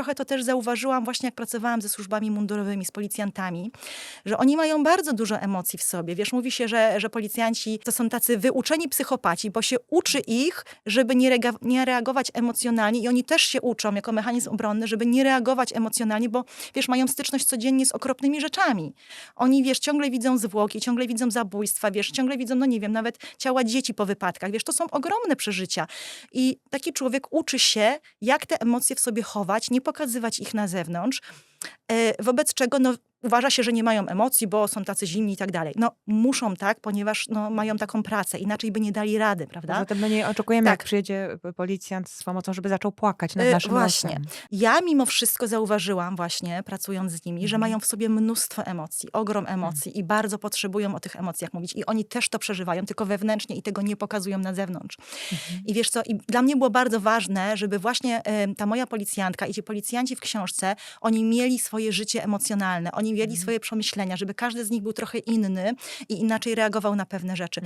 trochę to też zauważyłam właśnie jak pracowałam ze służbami mundurowymi, z policjantami, że oni mają bardzo dużo emocji w sobie. Wiesz, mówi się, że, że policjanci to są tacy wyuczeni psychopaci, bo się uczy ich, żeby nie, rega- nie reagować emocjonalnie i oni też się uczą jako mechanizm obronny, żeby nie reagować emocjonalnie, bo wiesz, mają styczność codziennie z okropnymi rzeczami. Oni, wiesz, ciągle widzą zwłoki, ciągle widzą zabójstwa, wiesz, ciągle widzą, no nie wiem, nawet ciała dzieci po wypadkach, wiesz, to są ogromne przeżycia. I taki człowiek uczy się, jak te emocje w sobie chować, nie pokazywać ich na zewnątrz, e, wobec czego no, uważa się, że nie mają emocji, bo są tacy zimni i tak dalej. No muszą tak, ponieważ no, mają taką pracę, inaczej by nie dali rady, prawda? Poza tym my nie oczekujemy, Tak. jak przyjedzie policjant z pomocą, żeby zaczął płakać nad Y, naszym właśnie. losem. Ja mimo wszystko zauważyłam właśnie, pracując z nimi, że Mhm. mają w sobie mnóstwo emocji, ogrom emocji i bardzo potrzebują o tych emocjach mówić. I oni też to przeżywają, tylko wewnętrznie i tego nie pokazują na zewnątrz. Mhm. I wiesz co, i dla mnie było bardzo ważne, żeby właśnie em, ta moja policjantka i ci policjanci w książce, oni mieli swoje życie emocjonalne, oni mieli Mhm. swoje przemyślenia, żeby każdy z nich był trochę inny i inaczej reagował na pewne rzeczy.